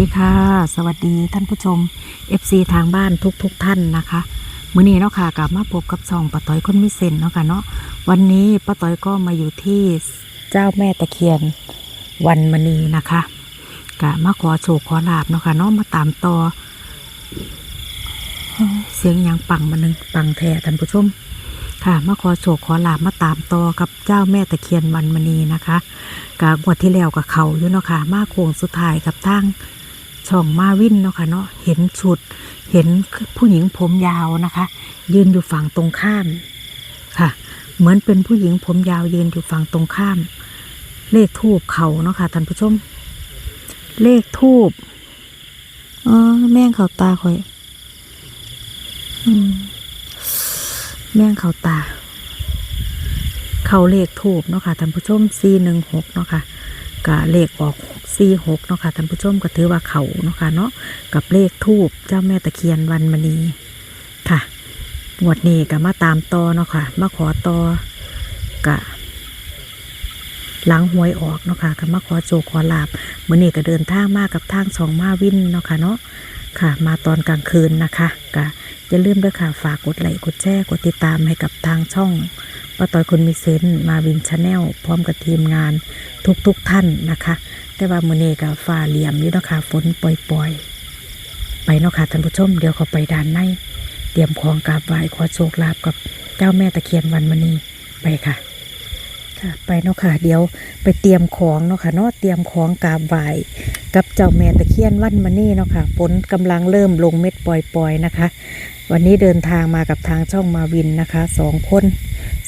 วัสดีค่ะ สวัสดีท่านผู้ชม FC ทางบ้านทุกๆทท่านนะคะมื้อนี้เนาะค่ะกลับมาพบกับซองป้าต้อยคนมิเซนเนาะค่ะเนาะวันนี้ป้าต้อยก็มาอยู่ที่เจ้าแม่ตะเคียนวันมณีนะคะกะมาขอโชคขอลาบเนาะค่ะเนาะมาตามต่อเสียงยังปังมาหนึ่งปังแท้ท่านผู้ชม ค่ะมาขอโชคขอลาบมาตามต่อกับเจ้าแม่ตะเคียนวันมณีนะคะกางวดที่แล้วกับเขาอยู่เนาะค่ะมาโค้งสุดท้ายกับทาง ช่องมาวินเนาะค่ะเนาะเห็นชุด เห็นผู้หญิงผมยาวนะคะ ยืนอยู่ฝั่งตรงข้ามค่ะ เหมือนเป็นผู้หญิงผมยาวยืนอยู่ฝั่งตรงข้าม เลขทูบเขาเนาะค่ะท่านผู้ชม เลขทูบอ๋อแม่งเขาตาข่อยอืมแม่งเขาตา เขาเลขทูบเนาะค่ะท่านผู้ชม4 1 6เนาะค่ะกะเลขออก 4 6เนาะค่ะท่านผู้ชมก็ถือว่าเขาเนาะค่ะเนาะกับเลขทูบเจ้าแม่ตะเคียนวันมณีค่ะงวดนี้ก็มาตามต่อเนาะค่ะ มาขอต่อกะหลังหวยออกเนาะค่ะก็มาขอโจกขอลาบมื่อนี้ก็เดินทางมากับทางสองมาวินเนาะค่ะเนาะค่ะ มาตอนกลางคืนนะคะก็อย่าลืมด้วยค่ะฝากกดไลค์กดแชร์กดติดตามให้กับทางช่อง ป้าต่อยคนมีเซนมาวินชาแนลพร้อมกับทีมงานทุกๆทท่านนะคะ แต่ว่ามื่อนี้ก็ฟ้าเหลี่ยมอยู่นะคะฝนปล่อยๆ ไปเนาะค่ะท่านผู้ชมเดี๋ยวเขาไปด้านใน เตรียมของกราบไหว้ขอโชคลาภกับเจ้าแม่ตะเคียนวันมณีไปค่ะ ค่ะไปเนาะค่ะ เดี๋ยวไปเตรียมของเนาะค่ะเนาะเตรียมของกาบไหวกับเจ้าแม่ตะเคียนวันมานี่เนาะค่ะฝนกำลังเริ่มลงเม็ดปล่อยๆนะคะ วันนี้เดินทางมากับทางช่องมาวินนะคะสองคน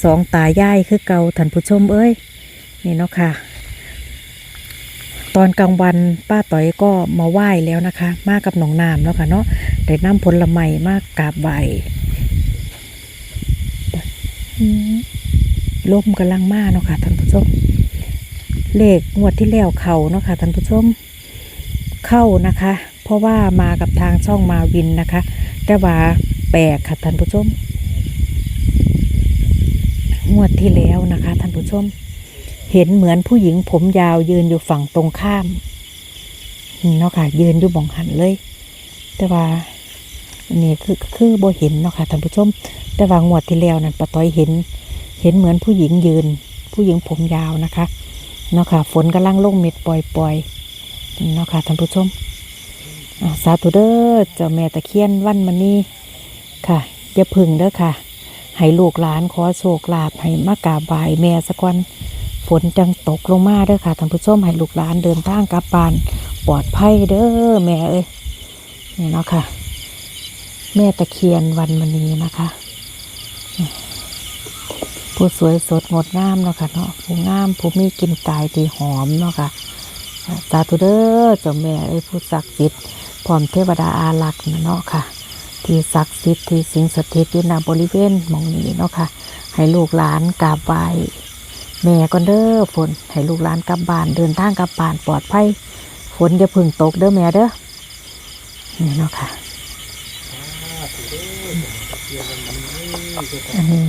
สองตายายคือเก่าท่านผู้ชมเอ้ยนี่เนาะค่ะ ตอนกลางวันป้าต่อยก็มาไหว้แล้วนะคะ มากับหนองน้ำเนาะค่ะเนาะได้น้ำผลไม้มากราบไหวอืม ลมกำลังมาเนาะค่ะท่านผู้ชม เลขงวดที่แล้วเข้าเนาะค่ะท่านผู้ชม เข้านะคะ เพราะว่ามากับทางช่องมาวินนะคะ แต่ว่าแปลกค่ะท่านผู้ชม งวดที่แล้วนะคะท่านผู้ชม เห็นเหมือนผู้หญิงผมยาวยืนอยู่ฝั่งตรงข้ามเนาะค่ะ ยืนอยู่บองหันเลย แต่ว่านนี้คือคือโบเห็นเนาะค่ะท่านผู้ชม แต่ว่างวดที่แล้วนั่นปะต้อยเห็น เห็นเหมือนผู้หญิงยืน ผู้หญิงผมยาวนะคะเนาะค่ะฝนกำลังลงเม็ดปล่อยๆเนาะค่ะท่านผู้ชมอ่าสาธุเด้อเจ้าแม่ตะเคียนวันมันนี้ค่ะอย่าพึ่งเด้อค่ะให้ลูกหลานขอโชคลาภให้มากราบไห่แม่สักวันฝนจังตกลงมาเด้อค่ะท่านผู้ชมให้ลูกหลานเดินทางกลับบ้านปลอดภัยเด้อแม่เอ้ยนี่เนาะค่ะ แม่ตะเคียนวันมณีนะคะ ผู้สวยสดงดงามเนาะค่ะเนาะผู้งามผู้มีกลิ่นกายที่หอมเนาะค่ะสาธุเด้อเจ้าแม่เอ้ผู้ศักดิ์สิทธิ์พร้อมเทวดาอารักษ์เนาะค่ะ ที่ศักดิ์สิทธิ์ที่สิงสถิตอยู่ณบริเวณมองนี้เนาะค่ะ ให้ลูกหลานกราบไหว้แม่ก่อนเด้อฝนให้ลูกหลานกลับบ้านเดินทางกลับบ้านปลอดภัยฝนอย่าพึ่งตกเด้อแม่เด้อนี่เนาะค่ะอันนี้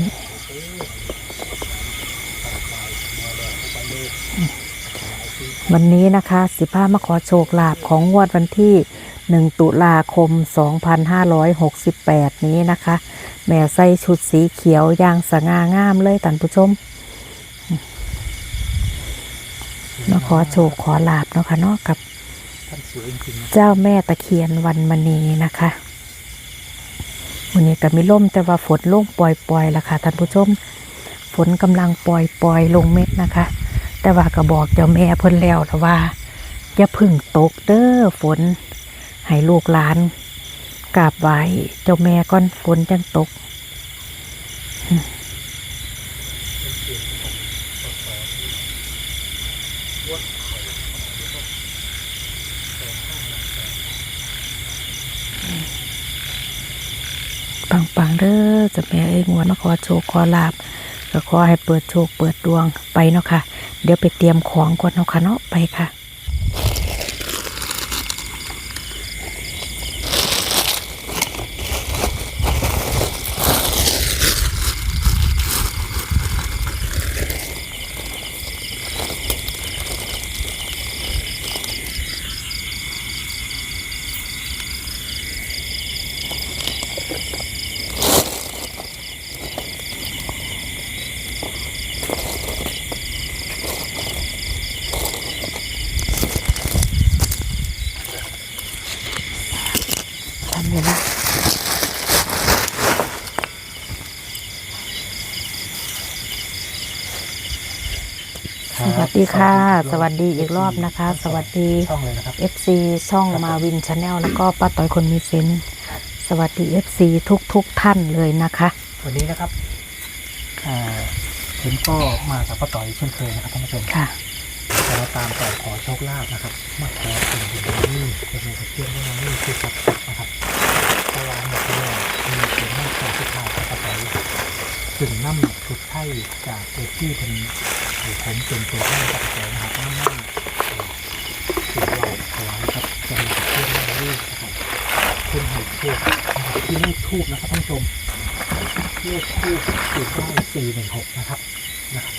วันนี้นะคะสิพามาขอโชคลาภของงวดวันที่ 1 ตุลาคม 2568 นี้นะคะ แม่ใส่ชุดสีเขียวอย่างสง่างามเลยท่านผู้ชม มาขอโชคขอลาบเนาะค่ะเนาะกับเจ้าแม่ตะเคียนวันมณีนะคะวันนี้ก็มีล่มแต่ว่าฝนลงปล่อยๆละค่ะท่านผู้ชม ฝนกำลังปล่อยๆลงเม็ดนะคะ แต่ว่าก็บอกเจ้าแม่เพิ่นแล้วแต่ว่าอย่าพึ่งตกเด้อฝน ให้ลูกหลานกราบไหว้เจ้าแม่ก่อนฝนจังตก ปังๆเด้อเจ้าแม่เอ้ยงวดมาขอโชคขอลาบ ก็ขอให้เปิดโชคเปิดดวงไปเนาะค่ะ เดี๋ยวไปเตรียมของก่อนเนาะค่ะเนาะไปค่ะ ค่ะ สวัสดีอีกรอบนะคะ สวัสดี ช่องเลยนะครับ FC ช่องมาวินชาแนลแล้วก็ป้าต้อยคนมีเซนส์สวัสดี FC ทุกทุกๆท่านเลยนะคะ วันนี้นะครับอ่าผมก็มากับป้าต่อยเช่นเคยนะครับท่านผู้ชมค่ะ แต่เราตามต่อขอโชคลาภนะครับ มาขอเป็นบุญนี่เป็นในตะเกียงว่านี่คือศักดิ์สิทธิ์นะครับเพราะว่าหมดเลยมีเสียงน้ำตาสุดท้ายของป้าต่อยถึงน้ำสุดไทยจากเอที่เป็น หรือผมเป็นตัวแทนป้าต่อยนะครับน้ำหน้าถึงเราถวายครับจะมีตะเกียงว่านี่นะครับขึ้นให้ทูบนะคที่เลขทูบนะครับท่านผู้ชมเลขทูบจุดได้สี่หนึ่งหกนะครับนะครับ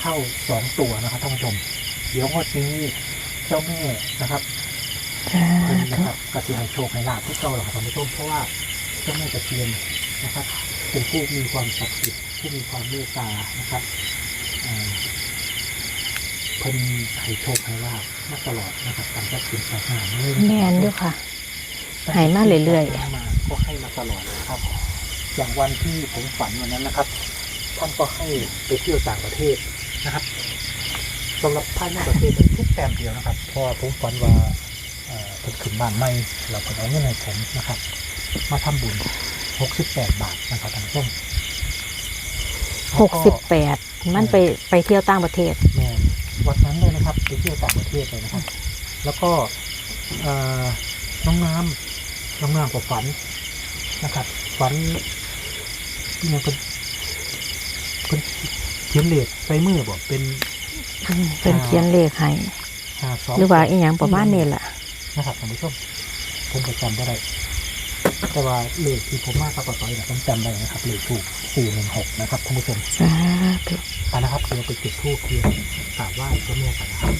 เข้าสองตัวนะครับท่านผู้ชม เดี๋ยวงวดนี้เจ้าแม่นะครับเพิ่นนะครับกสิให้โชคให้ลาภทุกเจ้าหรอกครับท่านผู้ชมเพราะว่าเจ้าแม่ตะเคียนนะครับเป็นผู้มีความศักดิ์สิทธิ์ผู้มีความเมตตานะครับ เพิ่นให้โชคให้ลาภมาตลอดนะครับตั้งแต่เป็นสาขาเลยแมนด้วยค่ะให้มาเรื่อยๆๆมาก็ให้มาตลอดนะครับ อย่างวันที่ผมฝันวันนั้นนะครับ ท่านก็ให้ไปเที่ยวต่างประเทศนะครับสำหรับภายในประเทศเป็นทุกแต้มเดียวนะครับเพราะว่าผมฝันว่าเอ่อเพิ่นขึ้นบ้านใหม่เราเพิ่นเอาเงินให้ผมนะครับ มาทำบุญ 68 บาทนะครับท่านผู้ชมหกสิบแปดมันไปไปเที่ยวต่างประเทศ แม่ วันนั้นเลยนะครับไปเที่ยวต่างประเทศเลยนะครับ แล้วก็เอ่อน้องน้ำน้องน้ำกับฝันนะครับ ฝันที่มันเป็นเป็นเขียนเลขใส่มือบอกเป็นเป็นเขียนเลขให้ห้าสองหรือว่าอีหยังประมาณนี้แหละนะครับท่านผู้ชมผมก็จำไม่ได้ แต่ว่าเลขที่ผมมากกับต่อยเนี่ยผมจำได้นะครับเลขถูกสี่หนึ่งหกนะครับท่านผู้ชมสาธุไปนะครับเดี๋ยวไปจุดธูปเทียนกราบไหว้เจ้าแม่กันนะครับ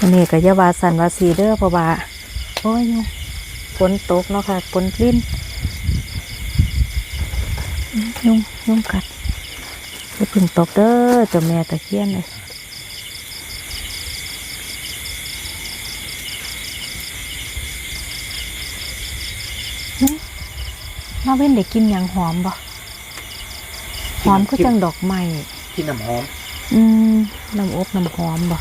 อันนี้ก็อยาวาสันวาสีเด้อเพราะว่าโอ้ยฝนตกเนาะค่ะฝนลิ้นยุ่งยุ่งกัดจะพึ่งตกเด้อเจ้าแม่ตะเคียนเลยหึ มาเว้นได้กินอย่างหอมบ่หอมก็จังดอกไม้ที่น้ำหอม อืมน้ำอบน้ำหอมบ่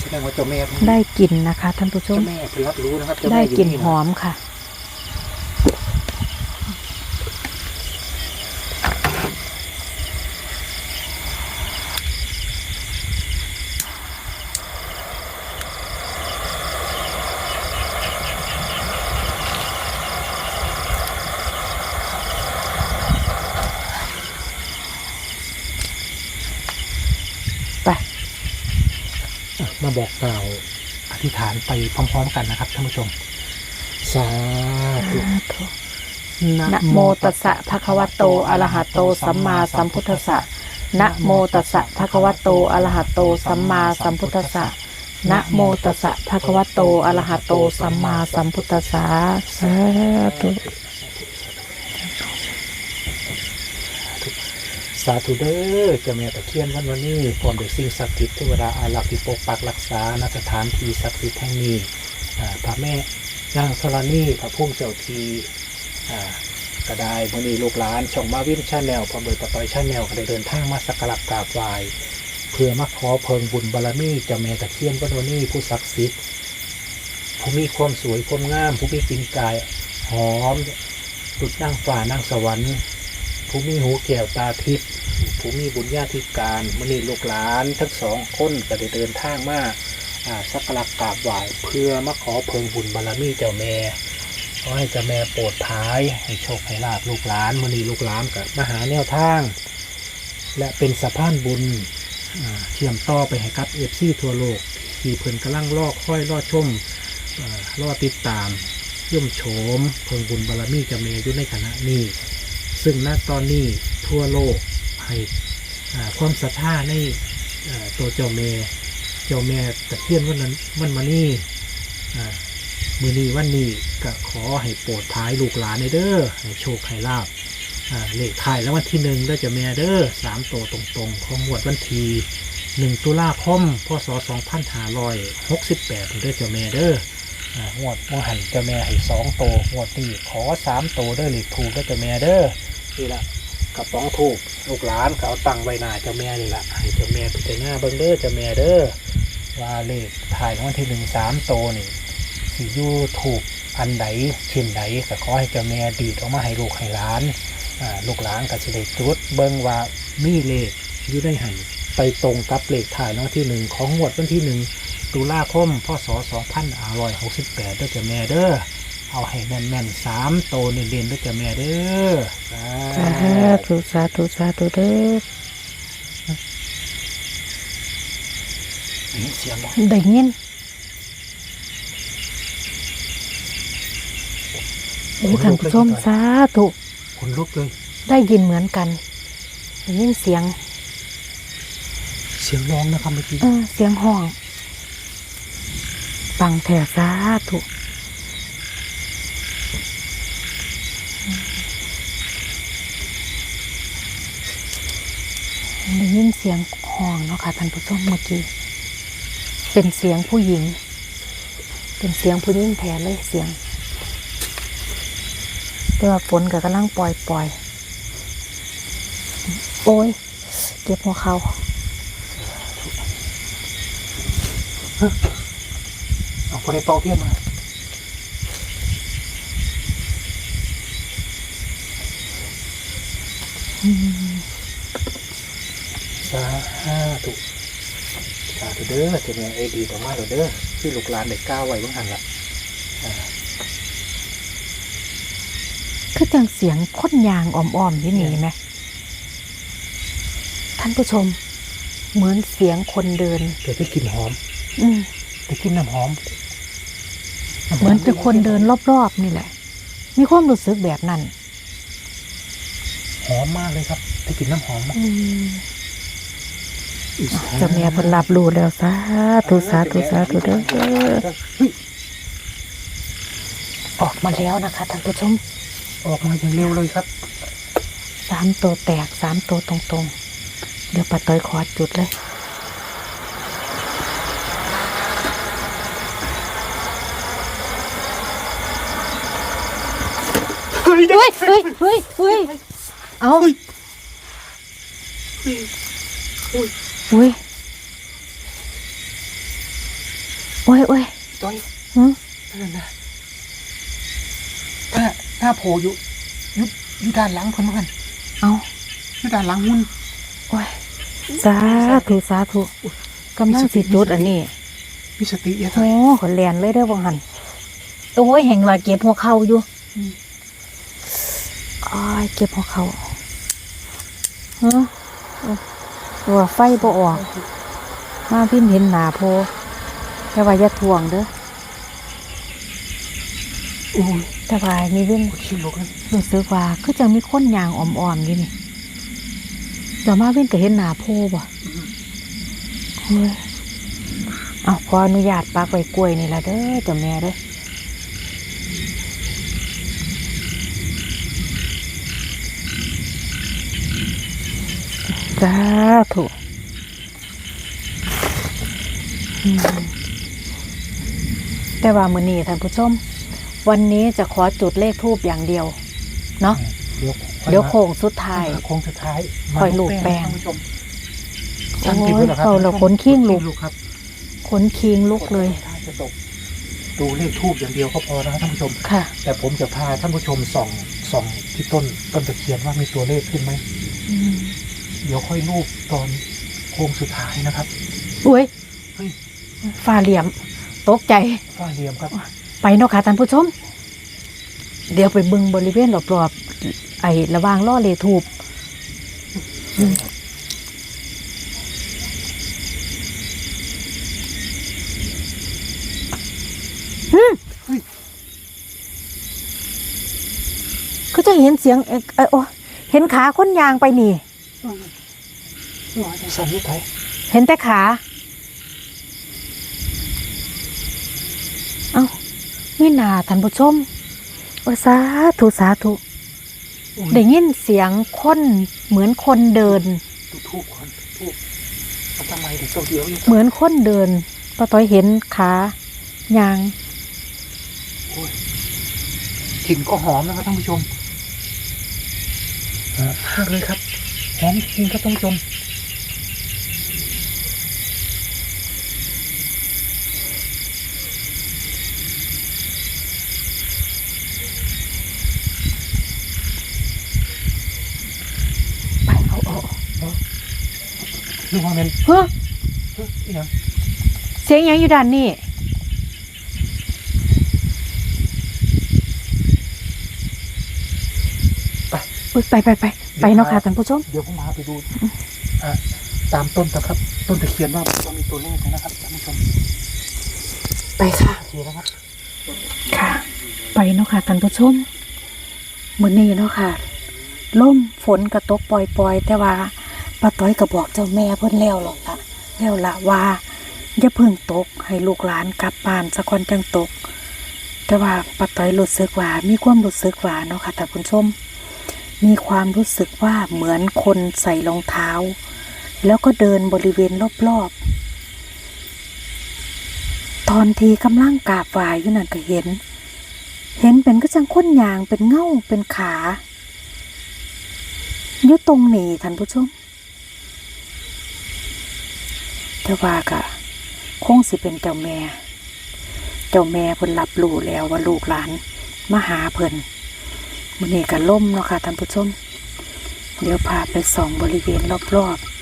แสดงว่าเจ้าแม่ได้กลิ่นนะคะท่านผู้ชมเจ้าแม่เพิ่นรับรู้นะครับเจ้าได้แม่อยู่กลิ่นนี่หอมค่ะ มาบอกกล่าวอธิษฐานไปพร้อม ๆ กันนะครับท่านผู้ชม สาธุนะโมตัสสะภะคะวะโตอะระหะโตสัมมาสัมพุทธัสสะนะโมตัสสะภะคะวะโตอะระหะโตสัมมาสัมพุทธัสสะนะโมตัสสะภะคะวะโตอะระหะโตสัมมาสัมพุทธัสสะสาธุ สาธุเด้อเจ้าแม่ตะเคียนวันวันนี้พร้อมด้วยสิ่งศักดิ์สิทธิ์เทวดาอารักษ์ที่ปกปักรักษาณสถานที่ศักดิ์สิทธิ์แห่งนี้พระแม่นางธรณีพระพุ่งเจ้าทีกระไดมณีลูกหลานช่องมาวินชาแนลพร้อมโดยปะตอยชาแนลก็ได้เดินทางมาสักการะกราบไหว้เพื่อมาขอเพิงบุญบารมีเจ้าแม่ตะเคียนวันวันนี้ผู้ศักดิ์สิทธิ์ผู้มีความสวยความงาม ผู้มีปิ่นกายหอมดุจนางฟ้านางสวรรค์ผู้มีหูแก้วตาทิพย์ ผู้มีบุญญาธิการมณีลูกหลานทั้งสองคนก็ได้เดินทางมาสักการะกราบไหว้เพื่อมาขอเพิงบุญบารมีเจ้าแม่ขอให้เจ้าแม่โปรดภายให้โชคให้ลาบลูกหลานมณีลูกหลานกับมาหาแนวทาง และเป็นสะพานบุญเชื่อมต่อไปให้กับเอฟซีทั่วโลก ที่เพิ่นกำลังรอกค่อยรอชมอ่ารอติดตามเยี่ยมโฉมเพิงบุญบารมีเจ้าแม่อยู่ในขณะนี้ ซึ่งณตอนนี้ทั่วโลก ให้ความศรัทธาในตัวเจ้าแม่เจ้าแม่ตะเคียนวันนั้นวันมานี่มือนี้วันนี้ก็ขอให้โปรดท้ายลูกหลานในเด้อให้โชคให้ลาบเลขท้ายแล้ววันที่หนึ่งเด้เจ้าแม่เด้อสามตัวตรงๆ ของหมวดวันทีหนึ่งตุลาคมพศสองพันห้าร้อยหกสิบแปดเด้อเจ้าแม่เด้ออ่างวดมหันเจ้าแม่ให้สองโตวงวดนี้ขอสามโตวเด้อเหล็กถูกเด้อเจ้าแม่เด้อนี่ละ กระป๋องถูกลูกหลานเขาตั้งไว้หน้าเจ้าแม่นี่ละให้เจ้าแม่พิจารณาเบิ่งเด้อเจ้าแม่เด้อว่าเลขถ่ายรางวันที่หนึ่งสามโตวนี่สิอยู่ถูกอันใดชิ้นใดก็ขอให้เจ้าแม่ดีดออกมาให้ลูกให้หลานลูกหลานก็จะได้จุดเบิ่งว่ามีเลขอยู่ได้หันไปตรงกับเลขถ่ายรางวัลที่หนึ่งของงวดวันที่หนึ่งตุลาคมพศ2568ด้วยจ้ะแม่เด้อ เอาให้แม่นๆสามโตเด่นๆด้วยจ้ะแม่เด้อสาสาธุสาธุสาธุเด้อธุเสียงบ่ได้ยินนี่ท่านผู้ชมสาธุคนลุกเลย ได้ยินเหมือนกันได้ยินเสียง เสียงร้องนะครับเมื่อกี้เออเสียงห้องปังแถสาธุ ยินเสียงห้องเนาะค่ะท่านผู้ชมเมื่อกี้ เป็นเสียงผู้หญิง เป็นเสียงผู้หญิงแทนเลยเสียง แต่ว่าฝนก็กำลังปล่อยปล่อยๆโอ้ย เก็บหัวเขาเอาคนในเป่าเทียนมาสาธุสาธุ เด้อเจ้าแม่ไอ้ดีต่อมาเด้อที่ลูกหลานได้ก้าวไว้บ้างหันละอ่าคือจังเสียงค้นยางอ่อมๆที่นี่ไหมท่านผู้ชม เหมือนเสียงคนเดินเดี๋ยวได้กลิ่นหอม อืมได้กลิ่นน้ำหอม เหมือนเป็นคนเดินรอบๆนี่แหละ มีความรู้สึกแบบนั้น หอมมากเลยครับได้กลิ่นน้ำหอมมากอืม เจ้าแม่เพนรับรู้แล้วสาธุสาธุสาธุเด้อเฮ้ยออกมาแล้วนะคะท่านผู้ชม ออกมาอย่างเร็วเลยครับสามตัวแตกสามตัวตรงๆ เดี๋ยวปัดต้อยขอจุดเลยเฮ้ยเฮ้ยเฮ้ยเฮ้ยเฮ้ยเอา อุ้ยโอ้ยโอ้ยต้อยหึนั่นนะหน้าหน้าโผล่อยู่อยู่อยู่ด้านหลังเพิ่นว่ากันเอาอยู่ด้านหลังหุ่นโอ้ยสาธุสาธุกำลังสิจุดอันนี้มีสติเยอะโอ้ขนแลนเลยเด้อวังหันโอ้ยแห่งว่าเก็บหัวเข่าอยู่อ้ายเก็บหัวเข่าฮะ ตัวไฟบ่ออก มาพินเห็นหนาโพแต่ว่าอย่าทวงเด้อโอ้ยแต่ว่ามีเว้นขี้ลุกเลยรู้สึกว่าคือจังมีคนยางอ่อมๆอยู่นี่เดี๋ยวมาเว้นก็เห็นหนาโพบ่เฮ้ยเอาขออนุญาตปักไว้กล้วยนี่ละเด้อเจ้าแม่เด้อาธุอืมแต่ว่ามื้อนี้ท่านผู้ชม วันนี้จะขอจุดเลขทูบอย่างเดียว เนาะเดี๋ยวเดี๋ยวโค้งสุดท้ายโค้งสุดท้ายคอยลูกแป้งท่านผู้ชมโอ้สั่งกินยด้วยเหรอครับเราเราขนขิ้งลุกลูกครับขนคิงลุกเลยถ้าจะตกดูเลขทูบอย่างเดียวก็พอนะครับท่านผู้ชมค่ะ แต่ผมจะพาท่านผู้ชมส่องส่องที่ต้นต้นตะเคียนว่ามีตัวเลขขึ้นไหมอืม เดี๋ยวค่อยรูปตอนโค้งสุดท้ายนะครับ อุ้ยเฮ้ย ฟ้าเหลี่ยม ตกใจฟ้าเหลี่ยมครับ ไปเนาะค่ะท่านผู้ชม เดี๋ยวไปเบึงบริเวณรอบๆ ไอ้ระหวางล่อเลทูบอืมอืมเฮ้ยคือจะเห็นเสียงเอ่อเอ่อโอ้เห็นขาคนยางไปนี่ ว่าจะสั่นยุทธไทยเห็นแต่ขา เอา้ามีหนาท่านผู้ชมโอ้ยสาธุสาธุได้ยินเสียงคนเหมือนคนเดินดูทูบก่อนทูบเอาทำไมถึงตัวเดียวอีกเหมือนคนเดินป้าต้อยเห็นขายางโอ้ยกลิ่นก็หอมนะครับท่านผู้ชมหอมมากเลยครับ หอมจริงครับท่านผู้ชมไปเอาเอาเอานึกว่าเป็นเฮ้อเฮ้ยอีหยังเสียงหยังอยู่ด้านนี้อุ๊ยไปไปไป ไปเนาะค่ะท่านผู้ชม เดี๋ยวผมพาไปดูอะตามต้นนะครับ ต้นตะเคียนว่ามันมีตัวเลขไหมนะครับท่านผู้ชมไปค่ะ โอเคนะครับค่ะ ไปเนาะค่ะท่านผู้ชมมื้อนี้เนาะค่ะล่มฝนกระตกปล่อยๆ แต่ว่าป้าต้อยก็บอกเจ้าแม่เพิ่นแล้วหรอกละแล้วละว่าอย่าเพิ่งตกให้ลูกหลานกลับบ้านสักคนจังตก แต่ว่าป้าต้อยรู้สึกว่ามีความรู้สึกว่าเนาะค่ะท่านผู้ชม มีความรู้สึกว่าเหมือนคนใส่รองเท้า แล้วก็เดินบริเวณรอบๆ ตอนทีกำลังกาบไหวอยู่นั่นก็เห็น เห็นเป็นก็จังค้นยางเป็นเง่าเป็นขาอยู่ตรงนี้ท่านผู้ชมแต่ว่าก็คงสิเป็นเจ้าแม่ เจ้าแม่เพิ่นรับรู้แล้วว่าลูกหลานมาหาเพิ่น มื้อนี้ก็ล่มเนาะค่ะท่านผู้ชม เดี๋ยวพาไปส่องบริเวณรอบๆ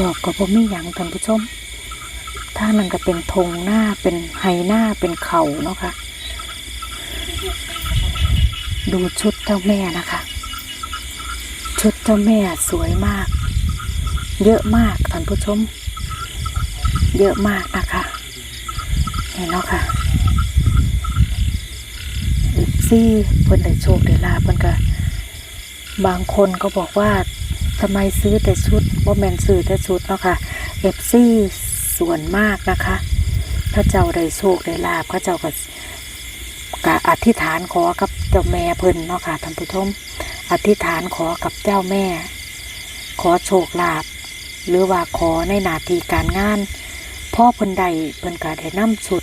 รอบๆก็บ่มีหยังท่านผู้ชมถ้ามันก็เป็นธงหน้าเป็นไฮหน้าเป็นเข่าเนาะค่ะ ดูชุดเจ้าแม่นะคะ ชุดเจ้าแม่สวยมาก เยอะมากท่านผู้ชม เยอะมากนะคะเห็นเนาะค่ะ ซี่เพิ่นได้โชคได้ลาเพิ่นก็บางคนก็บอกว่าทำไมซื้อแต่ชุดว่าแมนซื้อแต่ชุดเนาะค่ะเอฟซีส่วนมากนะคะถ้าเจ้าได้โชคได้ลาภก็เจ้าก็กะอธิษฐานขอกับเจ้าแม่เพิ่นเนาะค่ะท่านผู้ชมอธิษฐานขอกับเจ้าแม่ ขอโชคลาภหรือว่าขอในหนาทีการงานพ่อเพิ่นใดเพิ่นก็ได้นำชุด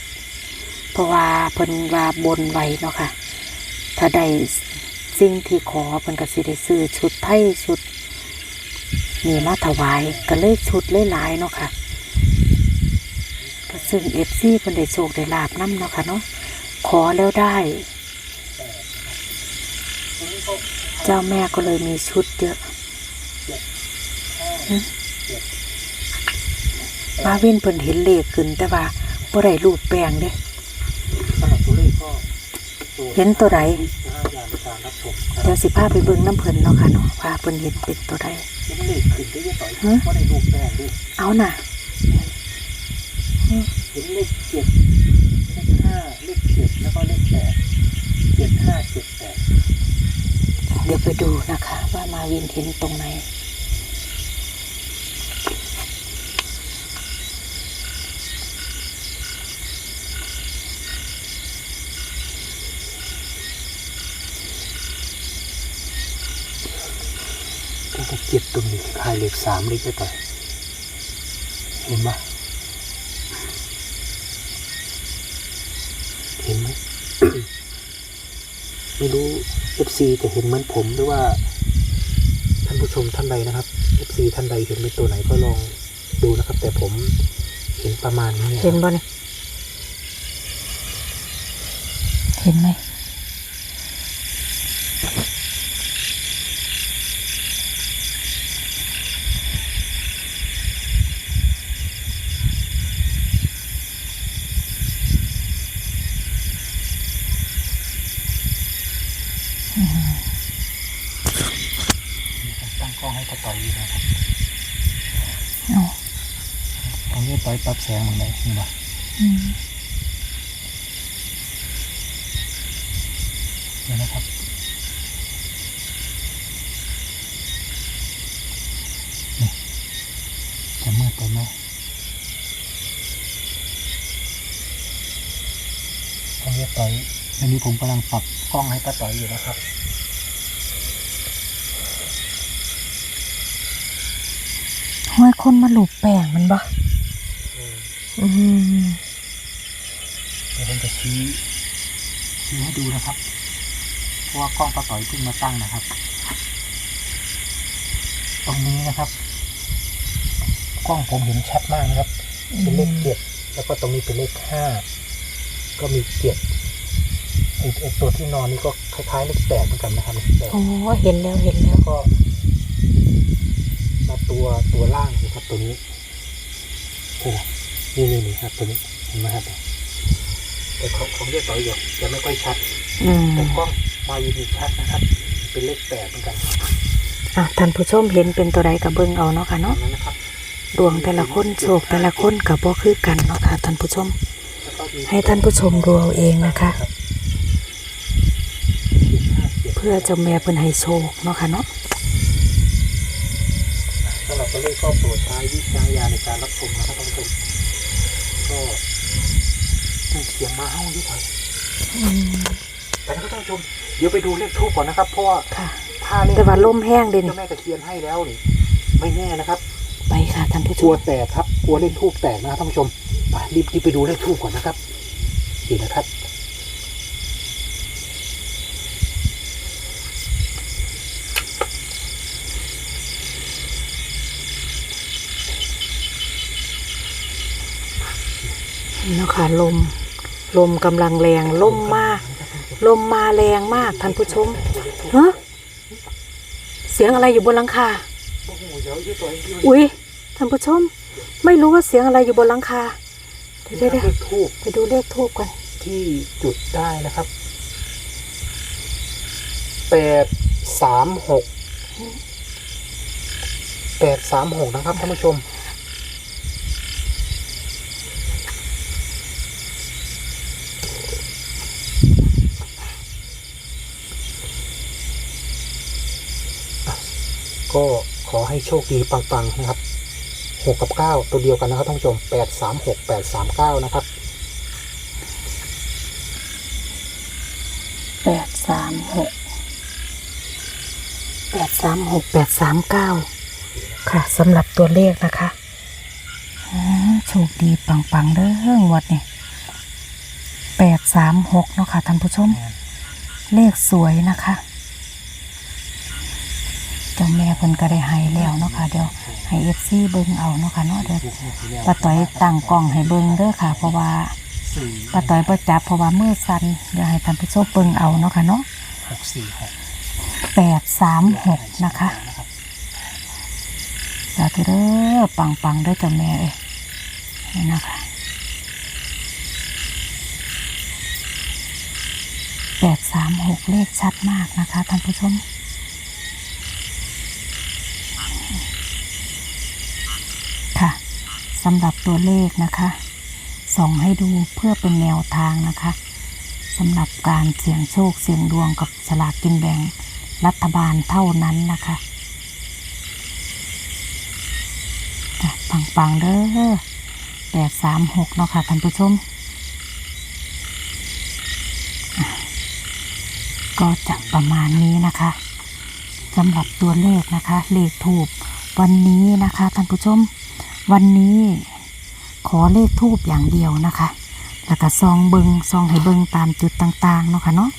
เพราะว่าเพิ่นว่าบนไว้เนาะค่ะ ถ้าได้สิ่งที่ขอเพิ่นก็สิได้ซื้อชุดไทยชุดนี่มาถวายก็เลยชุดเลยหลายเนาะค่ะก็ซึ่งเอฟซีเพิ่นได้โชคได้ลาบนํเนาะค่ะเนาะขอแล้วได้ เจ้าแม่ก็เลยมีชุดเยอะมาวินเพิ่นเห็นเลขขึ้นแต่ว่าบ่ได้รูปแปลงเด้ สำหรับตัวเลขก็ตัว เห็นตัวใดวิจารณญาณในการรับชมครับเดี๋ยวสิพาไปเบิ่งน้ำเพิ่นเนาะค่ะเนาะว่าเพิ่นเห็นเป็นตัวใดเห็นเลขขึ้นได้ยังต่อยฮะว่าในรูปแบบด้วยเอาน่ะเห็นเลขเจ็ดเลขห้าเลขเจ็ดแล้วก็เลขแปดเจ็ดห้าเจ็ดแปดเดี๋ยวไปดูนะคะ ว่ามาวินเห็นตรงไหน ก็จะเจ็ดตรงนี้คลายเหลขสามเลขจะต่อยเห็นไหมเห็นไหมไม่รู้ FC จะเห็นเหมือนผมหรือว่า ท่านผู้ชมท่านใดนะครับ FC ท่านใดเห็นเป็นตัวไหนก็ลองดูนะครับ แต่ผมเห็นประมาณนี้เห็นบ่เนี่ยเห็นไหมอืม ตั้งกล้องให้กระต่อยอยู่นะครับ เอา ตรงนี้ต่อยปรับ แสงมือนไงนี่นะเดี๋ยวนะครับนี่จะมืดไปไหมตรงนี้ต่อยอันนี้ผมกำลังปรับกล้องให้ป้าต่อยอยู่นะครับห้อยคนมาหลูบแป้งมันบ่อืม เดี๋ยวผมจะชี้ชี้ให้ดูนะครับ เพราะว่ากล้องปลาต่อยเพิ่งมาตั้งนะครับ ตรงนี้นะครับ กล้องผมเห็นชัดมากนะครับ เป็นเลขเจ็ดแล้วก็ตรงนี้เป็นเลขห้าก็มีเจ็ดไอ้ไอ้ตัวที่นอนนี่ก็คล้ายๆเลขแปดเหมือนกันนะครับเลขแปดโอ้เห็นแล้วเห็นแล้วก็มาตัวตัวล่างนะครับตัวนี้โอ้ นี่นี่นี่ครับตัวนี้เห็นไหมครับแต่ของของเรียกต่อยอยู่จะไม่ค่อยชัดอืมแต่กล้องมาอยู่ดีชัดนะครับ เป็นเลขแปดเหมือนกันอะท่านผู้ชมเห็นเป็นตัวใดกับเบิ่งเอาเนาะค่ะตรเนาะงนั้นนะครับดวงแต่ละคนโชคแต่ละคนกับบ่คือกันเนาะค่ะท่านผู้ชมแล้วก็มีให้ท่านผู้ชมดูเอาเองนะคะรับเพื่อเจ้าแม่เพิ่นให้โชคเนาะค่ะเนาะสำหรับตัวเลขก็โปรดใช้วิจารณญาณในการรับชมนะครับท่านผู้ชม ก็ถูกเสียงมาเฮ้าด้วยครับอืมแต่นะครับท่านผู้ชม เดี๋ยวไปดูเลขทูปก่อนนะครับเพราะว่าค่ะ ถ้าเลขแต่ว่าลมแห้งเด่นเจ้าแม่ตะเคียนให้แล้วนี่ไม่แน่นะครับ ไปค่ะท่านผู้ชกลัวมแตกครับกลัวเลขทูบแตกนะครับท่านผู้ชมไปรีบรีบไปดูเลขทูบก่อนนะครับนี่นะครับ นี่เนาะค่ะลม ลมกำลังแรงลมมาลมมาแรงมากท่านผู้ชมฮะเสียงอะไรอยู่บนหลังคาโอ้โหเดี๋ยวยืดตัวเองยืดอุ้ยท่านผู้ชม ไม่รู้ว่าเสียงอะไรอยู่บนหลังคาเดี๋ยวเดี๋ยวเลเดี๋ยวขทูบไปดูเลขทูบกัน ที่จุดได้นะครับแปดสามหกแปดสามหกนะครับท่านผู้ชม ก็ขอให้โชคดีปังๆนะครับหกกับเก้าตัวเดียวกันนะครับท่านผู้ชมแปดสามหกแปดสามเก้านะครับ แปดสามหกแปดสามหกแปดสามเก้าค่ะสำหรับตัวเลขนะคะอืมโชคดีปังๆเด้องวดนี่แปดสามหกเนาะค่ะท่านผู้ชม เลขสวยนะคะ เจ้าแม่เพิ่นก็ได้ให้แล้วเนาะค่ะเดี๋ยวให้เอฟซีเบิ่งเอาเนาะค่ะเนาะเดี๋ยวป้าต้อยตั้งกล้องให้เบิ่งเด้อค่ะ เพราะว่าป้าต้อยประจับเพราะว่ามือสั่นเดี๋ยวให้ท่านผู้ชมเบิ่งเอาเนาะค่ะเนาะหกสี่หกแปดสามหกนะคะสาธุเด้อปังปังเด้อเจ้าแม่เอ้ยนี่นะคะแปดสามหกเลขชัดมากนะคะท่านผู้ชม ค่ะ สำหรับตัวเลขนะคะส่องให้ดูเพื่อเป็นแนวทางนะคะสำหรับการเสี่ยงโชคเสี่ยงดวงกับสลากกินแบ่งรัฐบาลเท่านั้นนะคะปังๆเด้อแปดสามหกเนาะค่ะท่านผู้ชม ก็จะประมาณนี้นะคะสำหรับตัวเลขนะคะ เลขถูกวันนี้นะคะท่านผู้ชม วันนี้ขอเลขทูบอย่างเดียวนะคะ แล้วก็ซองเบิงซองให้เบิงตามจุดต่างๆเนาะค่ะเนาะ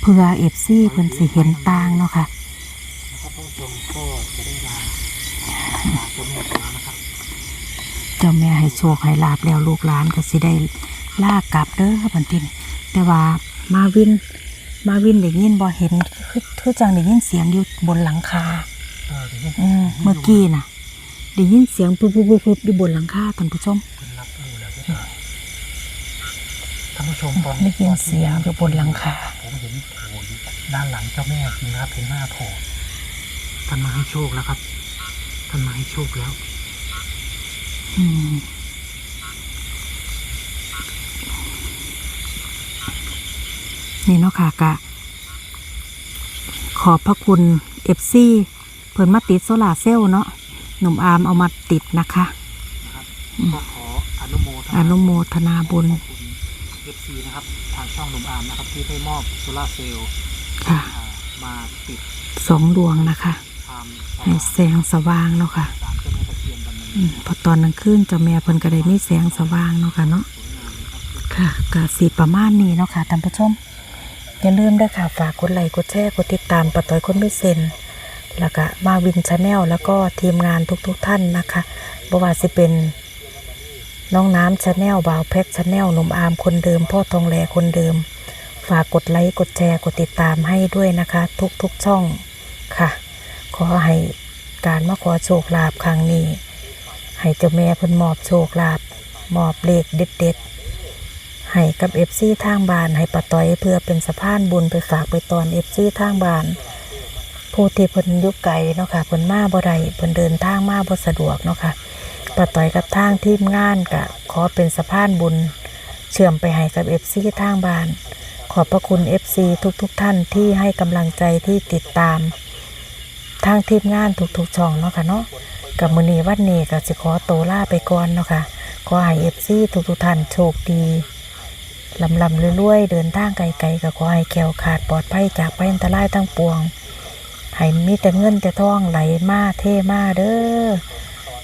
เพื่อเอฟซีเพิ่นสิเห็นต่างเนาะค่ะนะครับท่านผู้ชมก็จะได้ลาลาตัวแม่ไปแล้วนะครับเจ้าแม่ให้โชคให้ลาบแล้วลูกหลานก็สิได้ลากลับเด้อบันทินแต่ว่ามาวินมาวินได้ยินบ่เห็นคือคือจังได้ยินเสียงอยู่บนหลังคาเออเดี๋ยวนี้อืมเมื่อกี้น่ะ ได้ยินเสียงปุ๊บปุ๊บปุ๊บปุ๊บอยู่บนหลังคาท่านผู้ชมคุณรับรู้แล้วใช่ไหมท่านผู้ชมตอนได้ยินเสียงอยู่บนหลังคาผมเห็นโผล่อยู่ด้านหลังเจ้าแม่จริงนะครับเห็นหน้าโผล่ท่านมาให้โชคแล้วครับท่านมาให้โชคแล้ว อืมนี่เนาะค่ะกะ ขอบพระคุณเอฟซีเพิ่นมาติดโซลาร์เซลล์เนาะ หนุ่มอาร์มเอามาติดนะคะนะครับก็ขออนุโมทอนานุโมทนาบุญขอบคุณเอฟซีนะครับ ทางช่องหนุ่มอาร์มนะครับ ที่ได้มอบโซลาร์เซลล์ค่ะอ่ามาติดสองดวงนะคะตามให้แสงสว่างเนาะค่ะศาลเจ้าแม่ตะเคียนบันนี้อืมพอตอนกลางคืนเจ้าแม่เพิ่นก็ได้มีแสงสว่างเนาะค่ะเนาะค่ะก็สีประมาณนี้เนาะค่ะท่านผู้ชม อย่าลืมด้วยค่ะ ฝากกดไลค์กดแชร์กดติดตามปะต้อยคนไม่เซ็น แล้วก็มาวินชาแนลแล้วก็ทีมงานทุกๆทท่านนะคะบว่าสิเป็นน้องน้ำชาแนลบ่าวแพ็กชาแนลหนุ่มอามคนเดิม พ่อทองแหลคนเดิม ฝากกดไลค์กดแชร์กดติดตามให้ด้วยนะคะ ทุกๆช่องค่ะ ขอให้การมาขอโชคลาภครั้งนี้ ให้เจ้าแม่เพิ่นมอบโชคลาภมอบเลขเด็ดๆ ให้กับเอฟซีทางบ้านให้ปะต้อยเพื่อเป็นสะพานบุญไปฝากไปตอนเอฟซีทางบ้าน ผู้ที่เพิ่นยุกไก่เนาะค่ะเพิ่นมาบ่ได้เพิ่นเดินทางมาบ่สะดวกเนาะค่ะปะต้อยกับทางทีมงานก็ขอเป็นสะพานบุญ เชื่อมไปให้กับเอฟซีทางบ้าน ขอบพระคุณเอฟซีทุกๆทท่านที่ให้กำลังใจที่ติดตาม ทางทีมงานทุกๆช่องเนาะค่ะเนาะกับมือนีวันนี้ก็สิขอโตวล่าไปก่อนเนาะค่ะ ขอให้เอฟซีทุกๆท่านโชคดีลำลำรวยๆ เดินทางไกลๆก็ขอให้แคล้วขาดปลอดภัยจากภัยอันตรายทั้งปวง ให้มีแต่เงินแต่ทองไหลมาเทมาเด้อ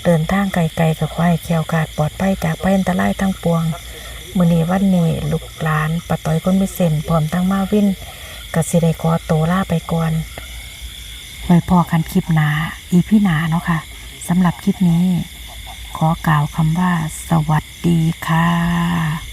เดินทางไกลๆก็ขอให้แคล้วขาดปลอดภัยจากภัยอันตรายทั้งปวงมือนีวันนี้ลูกหลานปะต้อยคนมิเซนพร้อมทั้งมาวินก็สิได้ขอโตล่าไปก่อนไว้พอกันคลิปหนาอีพี่หนาเนาะค่ะสำหรับคลิปนี้ ขอกล่าวคำว่าสวัสดีค่ะ